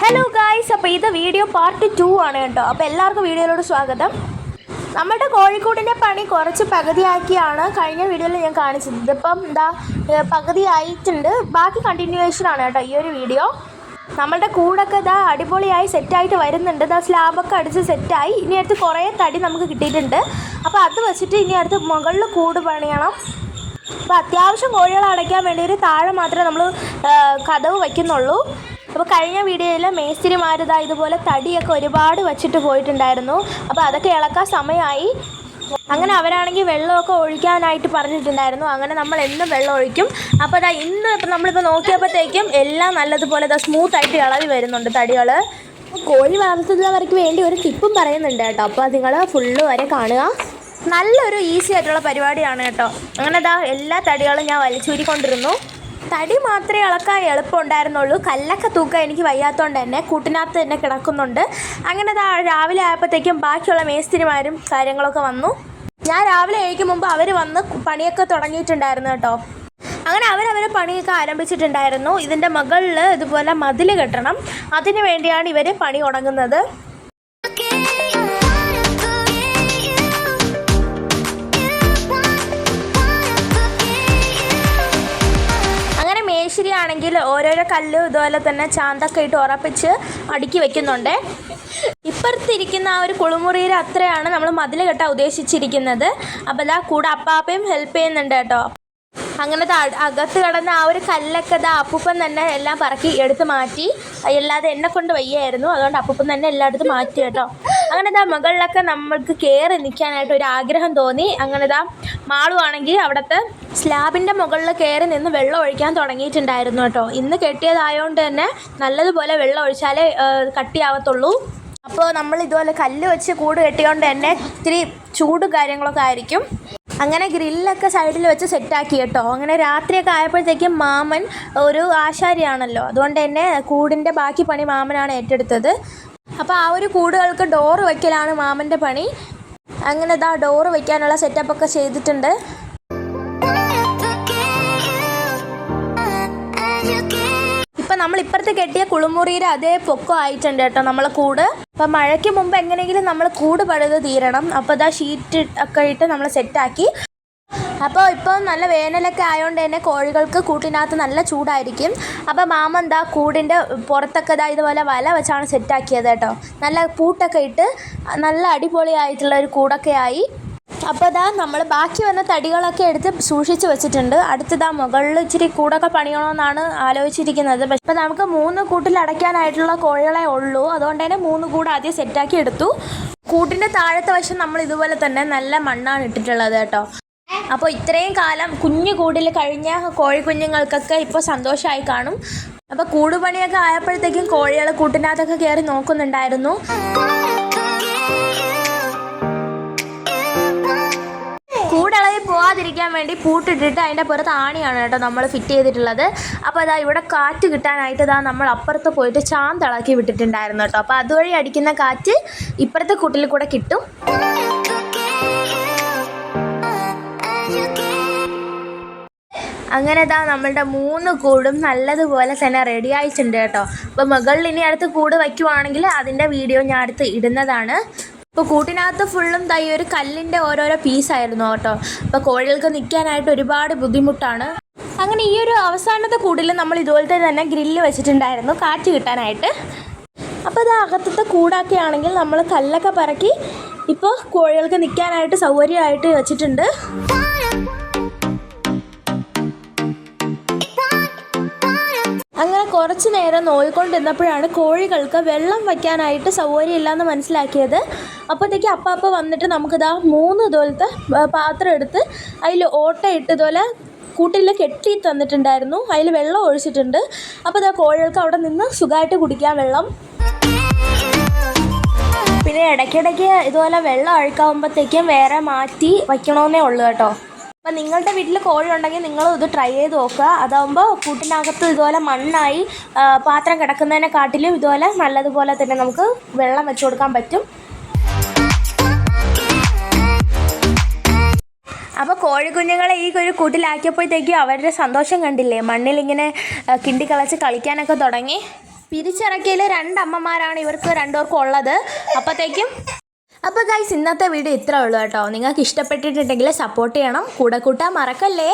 Hello guys അപ്പോൾ ഇത് video part two ആണ് കേട്ടോ. അപ്പോൾ എല്ലാവർക്കും വീഡിയോയിലോട് സ്വാഗതം. നമ്മുടെ കോഴിക്കോടിന്റെ പണി കുറച്ച് പകുതിയാക്കിയാണ് കഴിഞ്ഞ വീഡിയോയിൽ ഞാൻ കാണിച്ചത്. ഇതിപ്പം എന്താ പകുതിയായിട്ടുണ്ട്. ബാക്കി കണ്ടിന്യൂവേഷൻ ആണ് കേട്ടോ ഈ ഒരു വീഡിയോ നമ്മളുടെ കൂടൊക്കെ ഇതാ അടിപൊളിയായി സെറ്റായിട്ട് വരുന്നുണ്ട്. ഇതാ സ്ലാബൊക്കെ അടിച്ച് സെറ്റായി ഇനി അടുത്ത് കുറേ തടി നമുക്ക് കിട്ടിയിട്ടുണ്ട്. അപ്പോൾ അത് വെച്ചിട്ട് ഇനി അടുത്ത് മുകളിൽ കൂട് പണിയണം. അപ്പോൾ അത്യാവശ്യം കോഴികളെ അടയ്ക്കാൻ വേണ്ടി ഒരു താഴെ മാത്രമേ നമ്മൾ കഥവ് വയ്ക്കുന്നുള്ളൂ. അപ്പോൾ കഴിഞ്ഞ വീഡിയോയിൽ മേസ്തിരിമാരിതാ ഇതുപോലെ തടിയൊക്കെ ഒരുപാട് വച്ചിട്ട് പോയിട്ടുണ്ടായിരുന്നു. അപ്പോൾ അതൊക്കെ ഇളക്കാൻ സമയമായി. അങ്ങനെ അവരാണെങ്കിൽ വെള്ളമൊക്കെ ഒഴിക്കാനായിട്ട് പറഞ്ഞിട്ടുണ്ടായിരുന്നു. അങ്ങനെ നമ്മൾ എന്നും വെള്ളം ഒഴിക്കും. അപ്പോൾ അതാ ഇന്ന് ഇപ്പം നമ്മളിപ്പോൾ നോക്കിയപ്പോഴത്തേക്കും എല്ലാം നല്ലതുപോലെ ഇതാ സ്മൂത്തായിട്ട് ഇളവി വരുന്നുണ്ട് തടികൾ കോഴി വളർത്തുന്നവർക്ക് വേണ്ടി ഒരു ടിപ്പും പറയുന്നുണ്ട് കേട്ടോ. അപ്പോൾ നിങ്ങൾ ഫുള്ള് വരെ കാണുക. നല്ലൊരു ഈസി ആയിട്ടുള്ള പരിപാടിയാണ് കേട്ടോ. അങ്ങനെ ഇതാ എല്ലാ തടികളും ഞാൻ വലിച്ചൂരിക്കൊണ്ടിരുന്നു. തടി മാത്രമേ ഇളക്കാൻ എളുപ്പമുണ്ടായിരുന്നുള്ളൂ. കല്ലൊക്കെ തൂക്കാൻ എനിക്ക് വയ്യാത്തതുകൊണ്ട് തന്നെ കൂട്ടിനകത്ത് തന്നെ കിടക്കുന്നുണ്ട്. അങ്ങനെ രാവിലെ ആയപ്പോഴത്തേക്കും ബാക്കിയുള്ള മേസ്തിരിമാരും കാര്യങ്ങളൊക്കെ വന്നു. ഞാൻ രാവിലെ ഏഴിക്കും മുമ്പ് അവർ വന്ന് പണിയൊക്കെ തുടങ്ങിയിട്ടുണ്ടായിരുന്നു കേട്ടോ. അങ്ങനെ അവരവരെ പണിയൊക്കെ ആരംഭിച്ചിട്ടുണ്ടായിരുന്നു. ഇതിന്റെ മുകളിൽ ഇതുപോലെ മതിൽ കെട്ടണം. അതിനു വേണ്ടിയാണ് ഇവർ പണി തുടങ്ങുന്നത്. ആണെങ്കിൽ ഓരോരോ കല്ല് ഇതുപോലെ തന്നെ ചാന്തൊക്കെ ഇട്ട് ഉറപ്പിച്ച് അടുക്കി വെക്കുന്നുണ്ട്. ഇപ്പുറത്തിരിക്കുന്ന ആ ഒരു കുളിമുറിയിൽ അത്രയാണ് നമ്മൾ മതിൽ കെട്ടാൻ ഉദ്ദേശിച്ചിരിക്കുന്നത്. അപ്പോൾ ഇതാ കൂടെ അപ്പാപ്പയും ഹെൽപ്പ് ചെയ്യുന്നുണ്ട് കേട്ടോ. അങ്ങനെ ദാ അകത്ത് കിടന്ന ആ ഒരു കല്ലൊക്കെ ദാ അപ്പൂപ്പൻ തന്നെ എല്ലാം പറക്കി എടുത്ത് മാറ്റി. അല്ലാതെ എന്നെ കൊണ്ട് വയ്യായിരുന്നു. അതുകൊണ്ട് അപ്പൂപ്പൻ തന്നെ എല്ലായിടത്തും മാറ്റി കേട്ടോ. അങ്ങനെ ദാ മുകളിലൊക്കെ നമ്മൾക്ക് കയറി നിൽക്കാനായിട്ട് ഒരു ആഗ്രഹം തോന്നി. അങ്ങനെ ദാ മാളു ആണെങ്കിൽ അവിടുത്തെ സ്ലാബിന്റെ മുകളിൽ കയറി നിന്ന് വെള്ളം ഒഴിക്കാൻ തുടങ്ങിയിട്ടുണ്ടായിരുന്നു കേട്ടോ. ഇന്ന് കെട്ടിയതായതുകൊണ്ട് തന്നെ നല്ലതുപോലെ വെള്ളം ഒഴിച്ചാലേ കട്ടിയാവത്തുള്ളൂ. അപ്പോൾ നമ്മൾ ഇതുപോലെ കല്ല് വെച്ച് കൂട് കെട്ടിയോണ്ട് തന്നെ ഇത്തിരി ചൂട് കാര്യങ്ങളൊക്കെ ആയിരിക്കും. അങ്ങനെ ഗ്രില്ലൊക്കെ സൈഡിൽ വെച്ച് സെറ്റാക്കി കേട്ടോ. അങ്ങനെ രാത്രിയൊക്കെ ആയപ്പോഴത്തേക്കും മാമൻ ഒരു ആശാരിയാണല്ലോ. അതുകൊണ്ട് തന്നെ കൂടിന്റെ ബാക്കി പണി മാമനാണ് ഏറ്റെടുത്തത്. അപ്പോൾ ആ ഒരു കൂടുകൾക്ക് ഡോറ് വയ്ക്കലാണ് മാമന്റെ പണി. അങ്ങനെ ഇതാ ഡോറ് വയ്ക്കാനുള്ള സെറ്റപ്പൊക്കെ ചെയ്തിട്ടുണ്ട്. ഇപ്പം നമ്മൾ ഇപ്പുറത്ത് കെട്ടിയ കുളിമുറിയുടെ അതേ പൊക്കം ആയിട്ടുണ്ട് കേട്ടോ നമ്മളെ കൂട്. അപ്പം മഴയ്ക്ക് മുമ്പ് എങ്ങനെയെങ്കിലും നമ്മൾ കൂട് പഴുത് തീരണം. അപ്പോൾ ഇതാ ഷീറ്റ് ഒക്കെ ഇട്ട് നമ്മൾ സെറ്റാക്കി അപ്പോൾ ഇപ്പോൾ നല്ല വേനലൊക്കെ ആയതുകൊണ്ട് തന്നെ കോഴികൾക്ക് കൂട്ടിനകത്ത് നല്ല ചൂടായിരിക്കും. അപ്പോൾ മാമ എന്താ കൂടിന്റെ പുറത്തൊക്കെ ഇതാ ഇതുപോലെ വല വെച്ചാണ് സെറ്റാക്കിയത് കേട്ടോ. നല്ല പൂട്ടൊക്കെ ഇട്ട് നല്ല അടിപൊളിയായിട്ടുള്ള ഒരു കൂടൊക്കെ ആയി. അപ്പോൾ ഇതാ നമ്മൾ ബാക്കി വന്ന തടികളൊക്കെ എടുത്ത് സൂക്ഷിച്ച് വെച്ചിട്ടുണ്ട്. അടുത്തതാ മുകളിൽ ഇച്ചിരി കൂടൊക്കെ പണിയണമെന്നാണ് ആലോചിച്ചിരിക്കുന്നത്. പക്ഷെ ഇപ്പം നമുക്ക് മൂന്ന് കൂട്ടിൽ അടയ്ക്കാനായിട്ടുള്ള കോഴികളെ ഉള്ളൂ. അതുകൊണ്ട് തന്നെ മൂന്ന് കൂട് ആദ്യം സെറ്റാക്കി എടുത്തു. കൂട്ടിന്റെ താഴത്തെ വശം നമ്മൾ ഇതുപോലെ തന്നെ നല്ല മണ്ണാണ് ഇട്ടിട്ടുള്ളത് കേട്ടോ. അപ്പോൾ ഇത്രയും കാലം കുഞ്ഞു കൂടിൽ കഴിഞ്ഞ കോഴിക്കുഞ്ഞുങ്ങൾക്കൊക്കെ ഇപ്പോൾ സന്തോഷമായി കാണും. അപ്പോൾ കൂടുപണിയൊക്കെ ആയപ്പോഴത്തേക്കും കോഴികൾ കൂട്ടിനകത്തൊക്കെ കയറി നോക്കുന്നുണ്ടായിരുന്നു. കൂടളവിൽ പോവാതിരിക്കാൻ വേണ്ടി പൂട്ടിട്ടിട്ട് അതിന്റെ പുറത്ത് ആണിയാണ് കേട്ടോ നമ്മൾ ഫിറ്റ് ചെയ്തിട്ടുള്ളത്. അപ്പോൾ അതാ ഇവിടെ കാറ്റ് കിട്ടാനായിട്ട് ഇതാ നമ്മൾ അപ്പുറത്ത് പോയിട്ട് ചാന്തിളക്കി വിട്ടിട്ടുണ്ടായിരുന്നു കേട്ടോ. അപ്പോൾ അതുവഴി അടിക്കുന്ന കാറ്റ് ഇപ്പുറത്തെ കൂട്ടിൽ കൂടെ കിട്ടും. അങ്ങനെ ഇതാ നമ്മളുടെ മൂന്ന് കൂടും നല്ലതുപോലെ തന്നെ റെഡി ആയിട്ടുണ്ട് കേട്ടോ. അപ്പോൾ മുകളിൽ ഇനി അടുത്ത് കൂട് വയ്ക്കുവാണെങ്കിൽ അതിന്റെ വീഡിയോ ഞാൻ അടുത്ത് ഇടുന്നതാണ്. ഇപ്പോൾ കൂട്ടിനകത്ത് ഫുള്ളും തൈ ഒരു കല്ലിന്റെ ഓരോരോ പീസായിരുന്നു കേട്ടോ. അപ്പോൾ കോഴികൾക്ക് നിൽക്കാനായിട്ട് ഒരുപാട് ബുദ്ധിമുട്ടാണ്. അങ്ങനെ ഈ ഒരു അവസാനത്തെ കൂടിൽ നമ്മൾ ഇതുപോലത്തെ തന്നെ ഗ്രില്ല് വെച്ചിട്ടുണ്ടായിരുന്നു കാറ്റ് കിട്ടാനായിട്ട്. അപ്പോൾ അത് അകത്തത്തെ കൂടാക്കിയാണെങ്കിൽ നമ്മൾ കല്ലൊക്കെ പറക്കി ഇപ്പോൾ കോഴികൾക്ക് നിൽക്കാനായിട്ട് സൗകര്യമായിട്ട് വെച്ചിട്ടുണ്ട്. കുറച്ച് നേരം നോയിക്കൊണ്ടിരുന്നപ്പോഴാണ് കോഴികൾക്ക് വെള്ളം വയ്ക്കാനായിട്ട് സൗകര്യമില്ലാന്ന് മനസ്സിലാക്കിയത്. അപ്പോഴത്തേക്ക് അപ്പാപ്പ വന്നിട്ട് നമുക്കിതാ മൂന്ന് ഇതുപോലത്തെ പാത്രം എടുത്ത് അതിൽ ഓട്ടയിട്ട് ഇതുപോലെ കൂട്ടിൽ കെട്ടി തന്നിട്ടുണ്ടായിരുന്നു. അതിൽ വെള്ളം ഒഴിച്ചിട്ടുണ്ട്. അപ്പോൾ ഇതാ കോഴികൾക്ക് അവിടെ നിന്ന് സുഖമായിട്ട് കുടിക്കാൻ വെള്ളം. പിന്നെ ഇടയ്ക്കിടയ്ക്ക് ഇതുപോലെ വെള്ളം അഴുക്കാവുമ്പോഴത്തേക്കും വേറെ മാറ്റി വയ്ക്കണമെന്നേ ഉള്ളൂ കേട്ടോ. അപ്പം നിങ്ങളുടെ വീട്ടിൽ കോഴി ഉണ്ടെങ്കിൽ നിങ്ങളും ഇത് ട്രൈ ചെയ്ത് നോക്കുക. അതാകുമ്പോൾ കൂട്ടിനകത്ത് ഇതുപോലെ മണ്ണായി പാത്രം കിടക്കുന്നതിനെക്കാട്ടിലും ഇതുപോലെ നല്ലതുപോലെ തന്നെ നമുക്ക് വെള്ളം വെച്ച് കൊടുക്കാൻ പറ്റും. അപ്പോൾ കോഴിക്കുഞ്ഞുങ്ങളെ ഈ ഒരു കൂട്ടിലാക്കിയപ്പോഴത്തേക്കും അവരുടെ സന്തോഷം കണ്ടില്ലേ? മണ്ണിലിങ്ങനെ കിണ്ടി കളച്ച് കളിക്കാനൊക്കെ തുടങ്ങി. പിരിച്ചിറക്കിയതിൽ രണ്ടമ്മമാരാണ് ഇവർക്ക് രണ്ടുപേർക്കും ഉള്ളത്. അപ്പോഴത്തേക്കും അപ്പോൾ ഗൈസ് ഇന്നത്തെ വീഡിയോ ഇത്രേ ഉള്ളൂ കേട്ടോ. നിങ്ങൾക്ക് ഇഷ്ടപ്പെട്ടിട്ടുണ്ടെങ്കിൽ സപ്പോർട്ട് ചെയ്യണം. കൂടെ കൂട്ടാൻ മറക്കല്ലേ?